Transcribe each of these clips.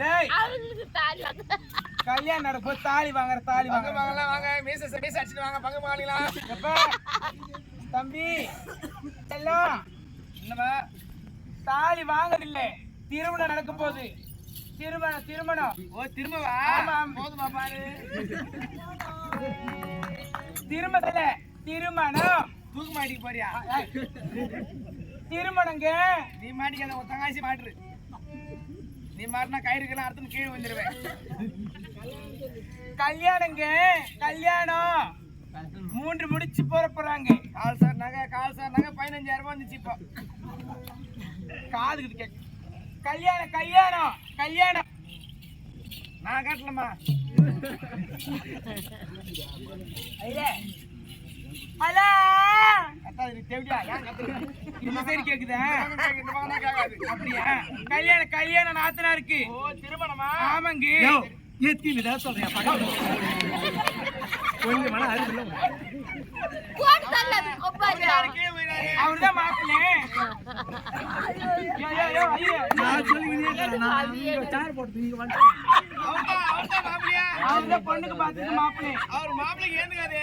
டேய். தாலி வாங்க. கல்யாணம் நடக்கும் தாலி வாங்குற தாலி பங்கு வாங்குற. வாங்கலாம் வாங்க. மீச மீச அடிச்சுட்டு வாங்க பங்கு வாங்கலாம். எப்ப? தம்பி செல்லம். என்னமா தாலி வாங்குறதில்ல திருமணம் நடக்க போகுது திருமணம். திருமணம் ஓ திரும்பவா ஆமாம். போதுமா பாரு. திருமணத்துல திருமணம். தூக்கு மாட்டிக்கு போறியா? திருமணங்க. நீ மாட்டிக்காத ஒரு தங்காசி மாட்டுரு நீ மாட்டினா கயிறுக்கெல்லாம் அறுத்துன்னு கீழே வந்துடுவேன் கல்யாணங்க கல்யாணம். மூன்று முடிச்சு போற போறாங்க. கால் சார் நகை கால் சார் நகை பதினஞ்சாயிரம் ரூபாய் வந்துச்சு இப்போ. காதுக்கு கேட்க கல்யாணம் கல்யாணம் கல்யாணம். நான் காட்டலம்மா. ஐயா ஹலோ! கல்யாணம் கல்யாணம் நாத்தனா இருக்கு ஓ திருமணமா? ஆமாங்க. போட்டு தள்ளாது ஒப்பாரி யாரு? கீழே போயிடாரு அவர்தான் மாப்பிள்ளை. ஐயோ. அவர்தான் அவர்தான் அவங்க பொண்ணுக்கு பார்த்துட்டு மாப்பிள்ளை அவர் மாப்பிள்ளைக்கு ஏந்துக்காது.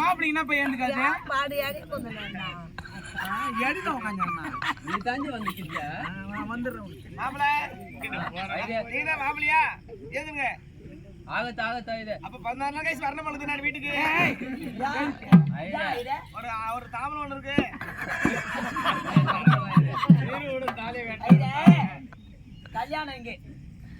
மாப்பிள்ளைங்கன்னா போய் ஏந்துக்காது? மாடு ஏறி எடுத்த உட்காந்துண்ணா நீ தாண்டி வந்துக்கிட்ட வந்துடுறேன் மாப்பிள்ள நீ தான் மாப்பிள்ளையா? ஏதுங்க இது அப்ப பதினாறு நாள் கழிச்சு வரணும் பொழுது நான் ஒரு ஒரு தாமரை ஒண்ணு இருக்கு. கல்யாணம் இங்கே.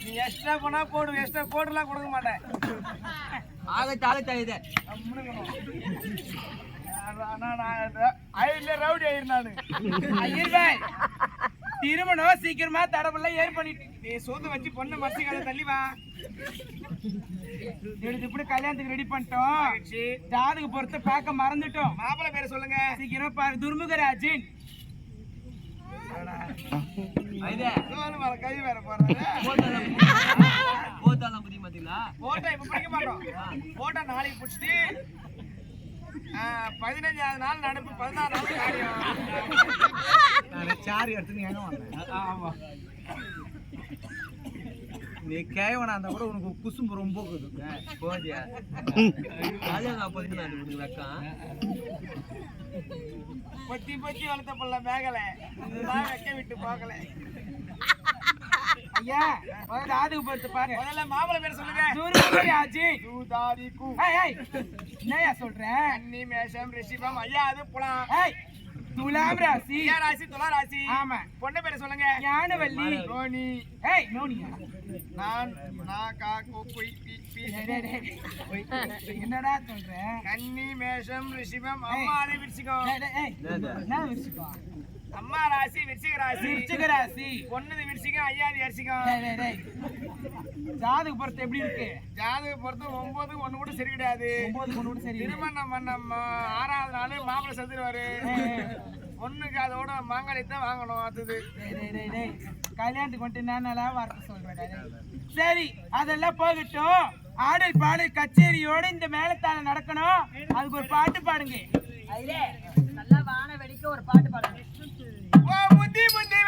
நீ எக்ஸ்ட்ரா பண்ணா போடு எக்ஸ்ட்ரா போட்டுலாம் கொடுக்க மாட்டேன். ஆக தாழ தாயுதே ரவுடி ஆயிருந்தானு ஐயர்பாய் திருமணம் சீக்கிரமா தடபுள்ள ஏற் பண்ணிட்டு நீ சோத்து வச்சு பொண்ணு மசிக்காத தள்ளி எடுத்து இப்படி கல்யாணத்துக்கு ரெடி பண்ணிட்டோம். ஜாதக பொறுத்த பார்க்க மறந்துட்டோம். மாப்பிள்ளை பேரை சொல்லுங்க. சீக்கிரமா பாரு துர்முகராஜன். கை வேற போத்தால புதி மாத்தீங்களா போட்டோ இப்ப பிடிக்க மாட்டோம். போட்டோ நாளைக்கு பிடிச்சிட்டு பதினஞ்சாவது நாள் நடப்பு பதினாறு நாள் காரியம். சாரி எடுத்து எங்க வந்தேன். ஆமா. நீ கேவனா இருந்தா கூட உனக்கு குசும்பு ரொம்ப போதியா ராஜாதா பதினா உனக்கு வெக்கம் பொத்தி பொத்தி வளர்த்த பிள்ளை மேகல. வைக்க விட்டு போகல. ஐயா முதல்ல ஆதுக்கு பொறுத்து பாரு. முதல்ல பேர் சொல்லுங்க. சூரிய ஆச்சு. சூதாதி கூ ஏய் சொல்றேன் அன்னி மேஷம் ரிஷிபம் ஐயா அது புலாம் ஏய் துலாம் ராசி ஐயா ராசி துலா ராசி. ஆமா. பொண்ணு பேரை சொல்லுங்க. ஞானவல்லி. ரோனி ஏய் நோனியா நான் நான் கா கோ குய் பி பி. என்னடா சொல்ற? கன்னி மேஷம் ரிஷிபம் அம்மா அது விருச்சிகம் டேய், டேய், ஏய், என்ன விருச்சிகம்? அம்மா ராசி விருச்சிக ராசி. விருச்சிக ராசி. பொண்ணுது விருச்சிகம் ஐயாதி அரிசிகம் டேய், டேய், டேய். ஜாதக பொறுத்து எப்படி இருக்கு? ஜாதக பொறுத்து ஒன்பது ஒண்ணு கூட சரி கிடையாது ஒன்பது கொண்டு கூட சரி திருமணம் பண்ண ம- ஆறாவது நாள் மாப்பிள்ளை செத்துருவாரு. பொண்ணுக்கு அதோட மாங்காய் வாங்கணும் அடுத்தது. டேய், டேய், டேய், டேய். கல்யாணத்துக்கு வந்துட்டு என்னென்ன வார்த்தை சொல்றேன். சரி அதெல்லாம் போகட்டும். ஆடல் பாடல் கச்சேரியோட இந்த மேலத்தால நடக்கணும். அதுக்கு ஒரு பாட்டு பாடுங்க. நல்லா வான வெடிக்க ஒரு பாட்டு பாடுங்க. புத்தி புத்தி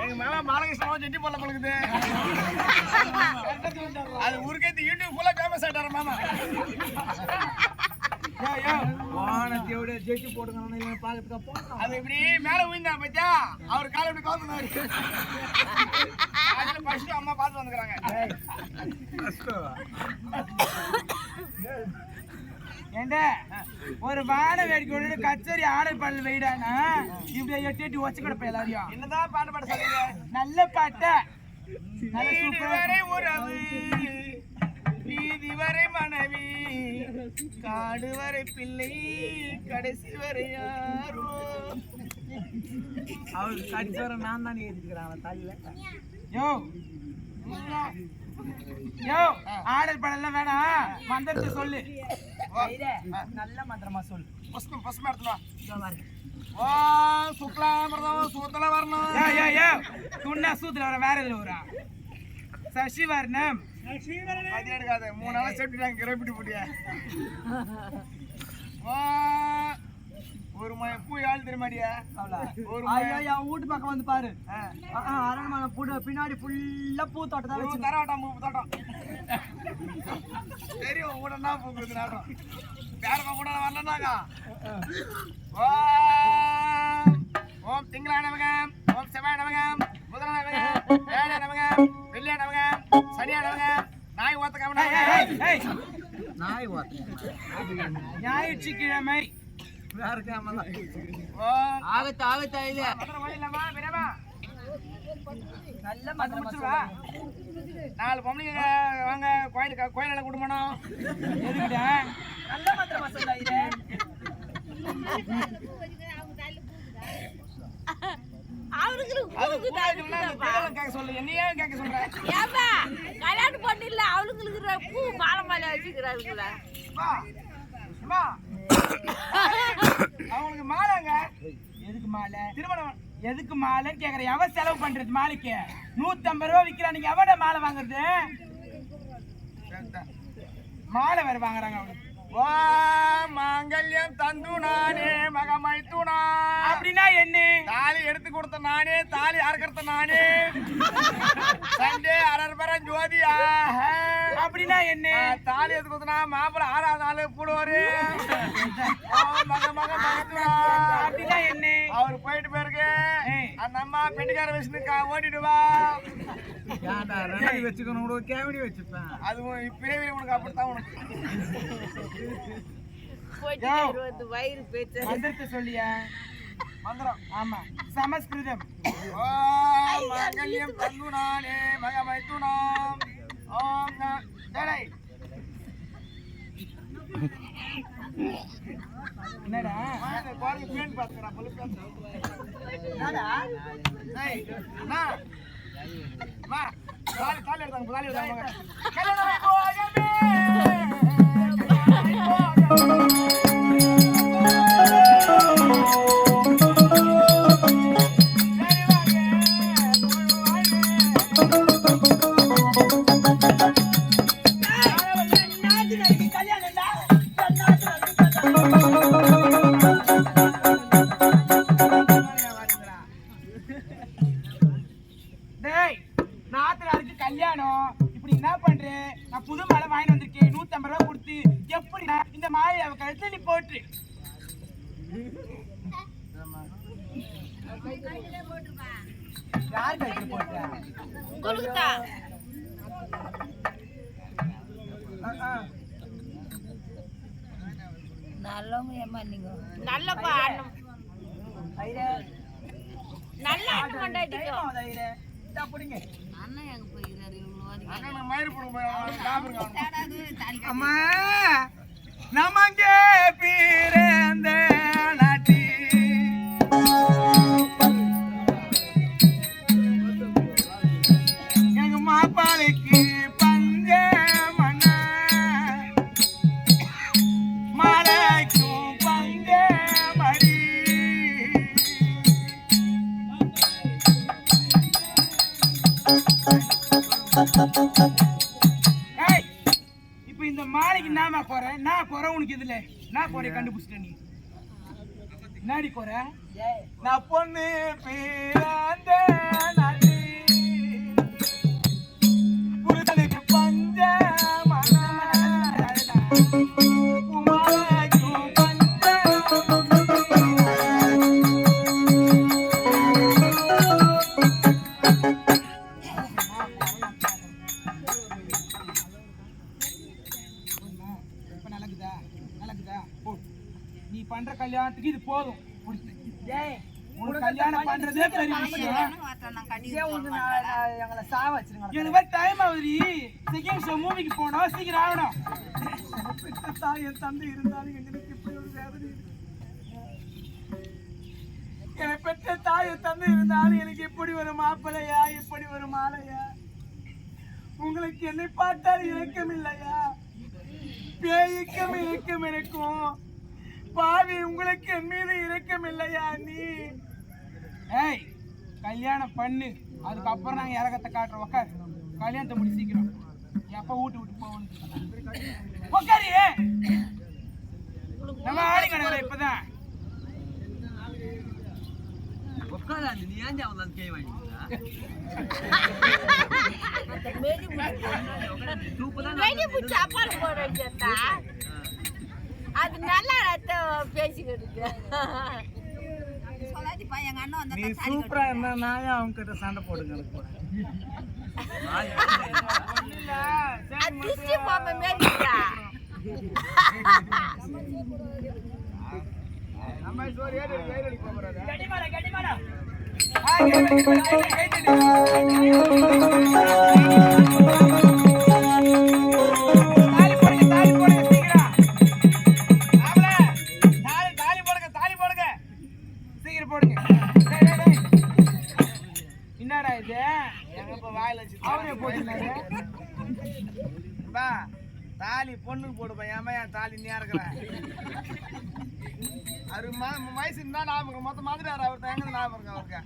எங்க மாமா பாலகிருஷ்ணன் செட்டி போல பழகுது அது ஊருக்கே இந்த யூடியூப் ஃபுல்லா ஃபேமஸ் ஆயிட்டாரு மாமா. வானத்தையோட இவன் பார்க்கறதுக்கு போனோம் அது இப்படி மேல விழுந்தா பத்தியா? அவர் காலை இப்படி கவுத்துனாரு அதுல ஃபர்ஸ்ட் அம்மா பார்த்து வந்துக்கிறாங்க. ஏண்டா? ஒரு வாழை வேடிக்கை விட்டு கச்சேரி ஆடல் பாடல் வைடானா? இப்படி எட்டி எட்டி வச்சு கிடப்ப எல்லாரையும். என்னதான் பாட்டு பாட சொல்றீங்க? நல்ல பாட்டா. நல்ல வீடு சூப்பரா வரை உறவு வீதி வரை மனைவி காடு வரை பிள்ளை கடைசி வரை யாரோ. அவர் கடிச்சு வர நான் தானே ஏற்றிக்கிறேன் அவன் தலையில யோ. யோ ஆடல் பாடல்லாம் வேணாம் மந்திரத்தை சொல்லு. நல்ல மந்திரமா சொல்லு. புஷ்பம் புஷ்பம் எடுத்துட்டு வா. ஓ சுக்லாமிரதம் சூத்தல வரணும். யோ யோ துண்ணா சூத்துல வர வேற இதுல வரா? சசி வர்ணம் அது எடுக்காத மூணு நாளா செப்டிட்டாங்க கிரப்பிட்டு போட்டியா? ஓ ஒரு மய பூ ஆள் தெரியுமாடியா ஒரு மய ஐயோ வீட்டு பக்கம் வந்து பாரு. அரண்மனை பூ பின்னாடி ஃபுல்லா பூ தோட்டம் தான் ஒரு தரவாட்டம் பூ தோட்டம் தெரியும் உடனே பூக்குது நாட்டம் வேற கூட வரலனாக்கா ஓம் ஓம் திங்களா நமகம் ஓம் செவ்வாய் நமகம் புதன நமகம் வேலை நமகம் வெள்ளியா நமகம் சனியா நமகம் நாய் ஓத்த ஏய். நாய் ஓட்டுறேன் ஞாயிற்றுக்கிழமை ஆகத்த ஆகத்த இல்ல நாலு பொம்பளைங்க வாங்க கோயிலுக்கு கோயிலில் குடும்பம் எதுக்குடா? நல்ல மந்திரமா சொல்லு. இது கல்யாணம் பண்ணிடல அவளுங்களுக்கு பூ மாலை மாலை அம்மா, அவங்களுக்கு மாலைங்க. எதுக்கு மாலை? திருமணம். எதுக்கு மாலைன்னு கேக்குறேன். எவன் செலவு பண்றது மாலைக்கு? நூத்தம்பது ரூபா விக்கிறான் நீங்க எவட மாலை வாங்குறது? மாலை வேற வாங்குறாங்க அவனுக்கு. வா மாங்கல்யம் தந்து நானே மகமை துணா அப்படின்னா என்ன? தாலி எடுத்து கொடுத்த நானே தாலி அறுக்கறத நானே. சண்டே அரபரம் ஜோதியா. அப்படின்னா என்ன? தாலி எடுத்து கொடுத்தனா மாப்பிள்ள ஆறாவது நாள் போடுவாரு. மக மக மகத்துவா அப்படின்னா என்ன? அவர் போயிட்டு போயிருக்கு. அந்த அம்மா பெட்டிக்கார வச்சுன்னு ஓட்டிட்டு வா. ஏன்டா ரெண்டு வச்சுக்கணும் கூட கேவடி வச்சுப்பேன். அதுவும் பிறவி உனக்கு அப்படித்தான் உனக்கு. வயிறு பேச்சு. மந்திரத்தை சொல்லியா. மந்திரம். ஆமா. சமஸ்கிருதம். மங்கல்யம் தந்து நானே மகமை துணாம் ஓம் டேய், என்னடா? பாருங்க, பேன் பார்த்துக்கிறேன், அண்ணா. அம்மா, தாலி, தாலி எடுத்தாங்க, தாலி எடுத்தாங்க, யார் கைக்கு போட்ட நல்லவங்க ஏமா நீங்க நல்லப்பா ஐரே நல்ல புடிங்க. அண்ணன் எங்க போயிருக்காரு? மயிறு போடுங்க இருக்கணும். அம்மா நமங்கே பிறந்த நான் குறை கண்டுபிடிச்சிட்டேன் நீ. நாடி குறை? நான் பொண்ணு பிறந்த கல்யாணம் பண்றதே பெரிய விஷயம். எங்களை சாவ வச்சிருங்க எனக்கு டைம் ஆகுது செகண்ட் ஷோ மூவிக்கு போனோம் சீக்கிரம் ஆகணும். பெற்ற தாய் என் தந்தை இருந்தாலும் எங்களுக்கு இப்படி ஒரு வேதனை. எனக்கு பெற்ற தாய் என் தந்தை இருந்தாலும் எனக்கு இப்படி ஒரு மாப்பிள்ளையா இப்படி ஒரு மாலையா? உங்களுக்கு என்னை பார்த்தால் இறக்கம் இல்லையா பேய்க்கம் இறக்கம் இருக்கும் பாவி உங்களுக்கு என் மீது இறக்கம் இல்லையா நீ? ஏய் கல்யாணம் பண்ணு. அதுக்கப்புறம் நாங்க இறக்கத்தை காட்டுறோம். உக்கார். கல்யாணத்தை முடி சீக்கிரம். எப்ப வீட்டு விட்டு போகணும் உக்காரி. நம்ம ஆடி கிடக்குற இப்பதான். உட்காராது நீ ஏன் அவன் கை வாங்கிக்கிறா வெடி பிடிச்சி அப்பால போட வச்சா அது நல்லா ரத்த பேசிக்கிட்டு நீ சூப்பரா இருந்தா நான் அவங்க கிட்ட சண்டை போடுங்க போடுங்க. என்னடா இது? எங்க இப்ப வாயில வச்சு அவரே போட்டுனாரு பா தாலி பொண்ணுக்கு போடுப்பா. ஏமா என் தாலி நீ இருக்கிறேன் ம- வயசு இருந்தா ஞாபகம். மொத்த மாதிரி அவர் தான் எங்க ஞாபகம் இருக்கு அவருக்கு?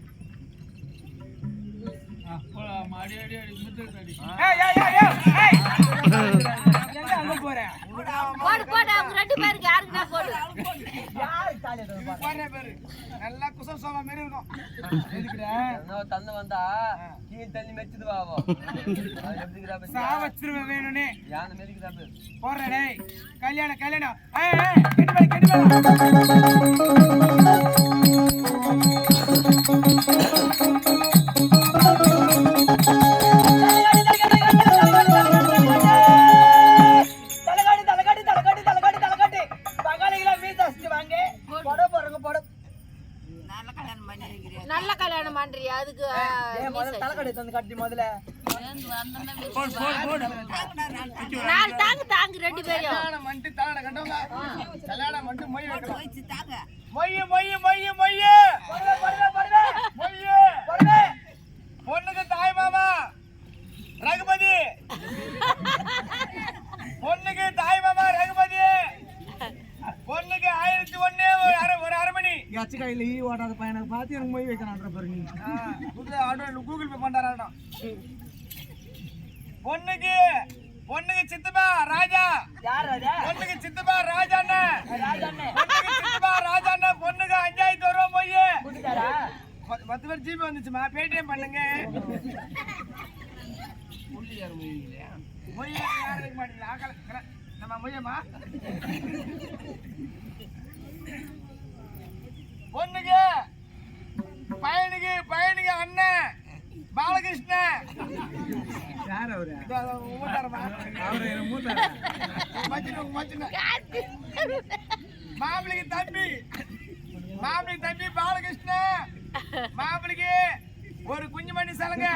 ஏய், ஏய், ஏய், ஏய், ஏய். எங்க அங்க போற போடு போடு அவங்க ரெண்டு பேருக்கு யாருக்குன்னா போடு. யாரு தாலி எடுத்து பாரு. பாரு. பேரு நல்லா குசம் சோமா மாரி இருக்கும். எதுக்குடா? தந்து வந்தா கீழ் தண்ணி மெச்சுது பாவம். அது பத்தி சா வச்சிருவேன் வேணும்னே. யானை மெதிக்கிறா பேர் போடுறேன் டேய். கல்யாணம் கல்யாணம். ஏய், ஏய், கெட்டு போய் கெட்டு நல்ல கல்யாணம் பண்றியா? அதுக்கு ஆ, ஏய், முதல்ல தலைகாட்டி எடுத்து வந்து கட்டி முதல்ல. நாலு தாங்கு தாங்கு ரெண்டு பேரும். கல்யாணம் பண்ணிட்டு தலையில கட்டவங்க? கல்யாணம் பண்ணிட்டு மொய் வைக்கலாம். மொய் மொய் மொய் மொய். மொய் பொண்ணுக்கு தாய் மாமா. ரகுபதி. பொண்ணுக்கு தாய் மாமா ரகுபதி. பொண்ணுக்கு ஆயிரத்தி ஒண்ணு ஒரு அரை ஒரு அரை மணி எச்ச கையில ஈ ஓட்டாத பையனை பார்த்து எனக்கு மொய் வைக்கிறான்ற பாருங்க நீ. புது ஆட்டோ கூகுள் பே பண்றாராட்டம் பொண்ணுக்கு பொண்ணுக்கு சித்தப்பா ராஜா. யார் அது? பொண்ணுக்கு சித்தப்பா ராஜா. பொண்ணுக்கு சித்தப்பா ராஜா அண்ணன் பொண்ணுக்கு அஞ்சாயிரத்தி ரூபா மொய். கூட்டிட்டாரா? பத்து பேர் ஜிபே வந்துச்சுமா? பேடிஎம் பண்ணுங்க. மொய் யாரும் மாட்டீங்களா நம்ம மொய்யம்மா? பொண்ணுக்கு பையனுக்கு பையனுக்கு அண்ணன் பாலகிருஷ்ணன் யார் அவரு. மாப்பிளைக்கு தம்பி. மாப்பிளைக்கு தம்பி பாலகிருஷ்ணன் மாப்பிளைக்கு ஒரு குஞ்சு மணி சலங்க.